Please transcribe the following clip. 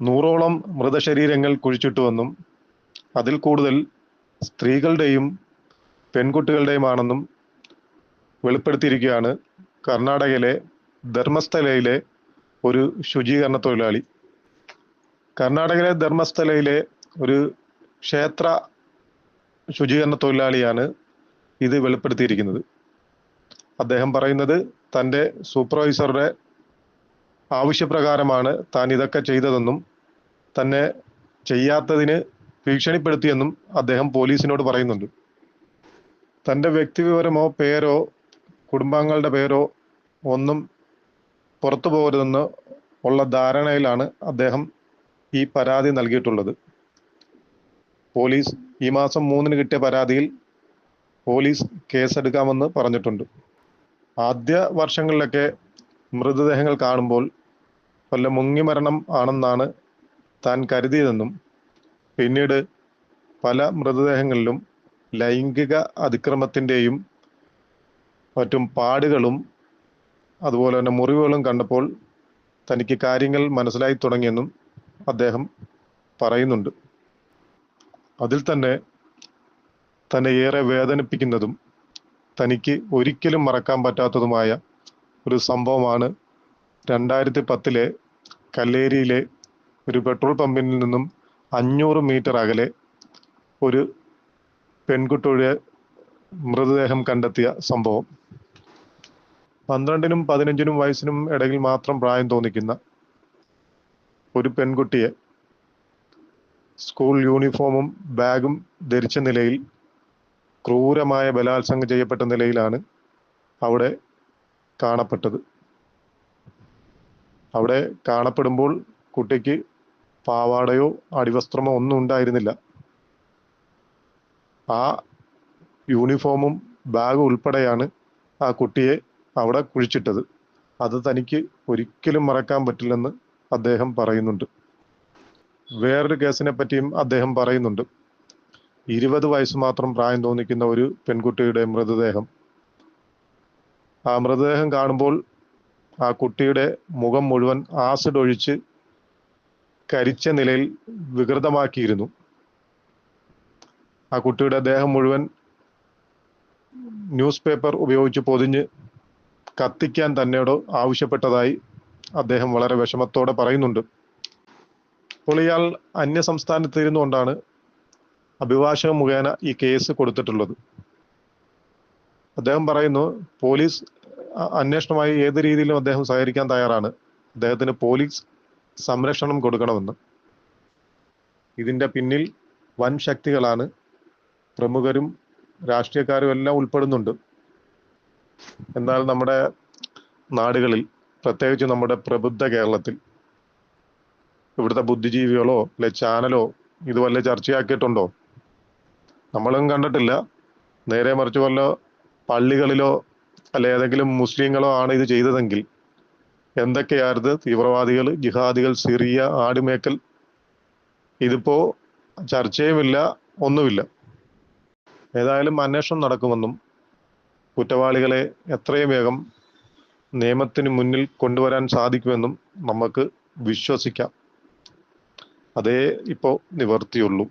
നൂറോളം മൃതശരീരങ്ങൾ കുഴിച്ചിട്ടുവെന്നും അതിൽ കൂടുതൽ സ്ത്രീകളുടെയും പെൺകുട്ടികളുടെയുമാണെന്നും വെളിപ്പെടുത്തിയിരിക്കുകയാണ് കർണാടകയിലെ ധർമ്മസ്ഥലയിലെ ഒരു ശുചീകരണ തൊഴിലാളി. കർണാടകയിലെ ധർമ്മസ്ഥലയിലെ ഒരു ക്ഷേത്ര ശുചീകരണ തൊഴിലാളിയാണ് ഇത് വെളിപ്പെടുത്തിയിരിക്കുന്നത്. അദ്ദേഹം പറയുന്നത് തന്റെ സൂപ്പർവൈസറുടെ ആവശ്യപ്രകാരമാണ് താൻ ഇതൊക്കെ ചെയ്തതെന്നും തന്നെ ചെയ്യാത്തതിന് ഭീഷണിപ്പെടുത്തിയെന്നും അദ്ദേഹം പോലീസിനോട് പറയുന്നുണ്ട്. തന്റെ വ്യക്തിവിവരമോ പേരോ കുടുംബാംഗങ്ങളുടെ പേരോ ഒന്നും പുറത്തു പോകരുതെന്ന് ഉള്ള ധാരണയിലാണ് അദ്ദേഹം ഈ പരാതി നൽകിയിട്ടുള്ളത്. പോലീസ് ഈ മാസം മൂന്നിന് കിട്ടിയ പരാതിയിൽ പോലീസ് കേസെടുക്കാമെന്ന് പറഞ്ഞിട്ടുണ്ട്. ആദ്യ വർഷങ്ങളിലൊക്കെ മൃതദേഹങ്ങൾ കാണുമ്പോൾ വല്ല മുങ്ങി മരണം ആണെന്നാണ് താൻ കരുതിയതെന്നും പിന്നീട് പല മൃതദേഹങ്ങളിലും ലൈംഗിക അതിക്രമത്തിന്റെയും മറ്റും പാടുകളും അതുപോലെ തന്നെ മുറിവുകളും കണ്ടപ്പോൾ തനിക്ക് കാര്യങ്ങൾ മനസ്സിലായി തുടങ്ങിയെന്നും അദ്ദേഹം പറയുന്നുണ്ട്. അതിൽ തന്നെ തന്നെ ഏറെ വേദനിപ്പിക്കുന്നതും തനിക്ക് ഒരിക്കലും മറക്കാൻ പറ്റാത്തതുമായ ഒരു സംഭവമാണ് രണ്ടായിരത്തി പത്തിലെ കല്ലേരിയിലെ ഒരു പെട്രോൾ പമ്പിൽ നിന്നും അഞ്ഞൂറ് മീറ്റർ അകലെ ഒരു പെൺകുട്ടിയുടെ മൃതദേഹം കണ്ടെത്തിയ സംഭവം. പന്ത്രണ്ടിനും പതിനഞ്ചിനും വയസ്സിനും ഇടയിൽ മാത്രം പ്രായം തോന്നിക്കുന്ന ഒരു പെൺകുട്ടിയെ സ്കൂൾ യൂണിഫോമും ബാഗും ധരിച്ച നിലയിൽ ക്രൂരമായ ബലാത്സംഗം ചെയ്യപ്പെട്ട നിലയിലാണ് അവിടെ കാണപ്പെട്ടത്. അവിടെ കാണപ്പെടുമ്പോൾ കുട്ടിക്ക് പാവാടയോ അടിവസ്ത്രമോ ഒന്നും ഉണ്ടായിരുന്നില്ല. ആ യൂണിഫോമും ബാഗും ഉൾപ്പെടെയാണ് ആ കുട്ടിയെ അവിടെ കുഴിച്ചിട്ടത്. അത് തനിക്ക് ഒരിക്കലും മറക്കാൻ പറ്റില്ലെന്ന് അദ്ദേഹം പറയുന്നുണ്ട്. വേറൊരു കേസിനെ പറ്റിയും അദ്ദേഹം പറയുന്നുണ്ട്. ഇരുപത് വയസ്സ് മാത്രം പ്രായം തോന്നിക്കുന്ന ഒരു പെൺകുട്ടിയുടെ മൃതദേഹം. ആ മൃതദേഹം കാണുമ്പോൾ ആ കുട്ടിയുടെ മുഖം മുഴുവൻ ആസിഡ് ഒഴിച്ച് കരിച്ച നിലയിൽ വികൃതമാക്കിയിരുന്നു. ആ കുട്ടിയുടെ ദേഹം മുഴുവൻ ന്യൂസ് പേപ്പർ ഉപയോഗിച്ച് പൊതിഞ്ഞ് കത്തിക്കാൻ തന്നോട് ആവശ്യപ്പെട്ടതായി അദ്ദേഹം വളരെ വിഷമത്തോടെ പറയുന്നുണ്ട്. അപ്പോൾ ഇയാൾ അന്യ സംസ്ഥാനത്തിരുന്നുകൊണ്ടാണ് അഭിഭാഷക മുഖേന ഈ കേസ് കൊടുത്തിട്ടുള്ളത്. അദ്ദേഹം പറയുന്നു പോലീസ് അന്വേഷണമായി ഏത് രീതിയിലും അദ്ദേഹം സഹകരിക്കാൻ തയ്യാറാണ്. അദ്ദേഹത്തിന് പോലീസ് സംരക്ഷണം കൊടുക്കണമെന്ന്. ഇതിന്റെ പിന്നിൽ വൻ ശക്തികളാണ്. പ്രമുഖരും രാഷ്ട്രീയക്കാരും എല്ലാം ഉൾപ്പെടുന്നുണ്ട്. എന്നാൽ നമ്മുടെ നാടുകളിൽ പ്രത്യേകിച്ച് നമ്മുടെ പ്രബുദ്ധ കേരളത്തിൽ ഇവിടുത്തെ ബുദ്ധിജീവികളോ അല്ലെ ചാനലോ ഇത് വല്ല ചർച്ചയാക്കിയിട്ടുണ്ടോ? നമ്മളും കണ്ടിട്ടില്ല. നേരെ മറിച്ച് വല്ല പള്ളികളിലോ അല്ലെ ഏതെങ്കിലും മുസ്ലിങ്ങളോ ആണ് ഇത് ചെയ്തതെങ്കിൽ എന്തൊക്കെയായിരുന്നു തീവ്രവാദികൾ ജിഹാദികൾ സിറിയ ആടുമേക്കൽ? ഇതിപ്പോ ചർച്ചയുമില്ല ഒന്നുമില്ല. ഏതായാലും അന്വേഷണം നടക്കുമെന്നും കുറ്റവാളികളെ എത്രയും വേഗം നിയമത്തിന് മുന്നിൽ കൊണ്ടുവരാൻ സാധിക്കുമെന്നും നമുക്ക് വിശ്വസിക്കാം. അതേ ഇപ്പോൾ നിവർത്തിയുള്ളൂ.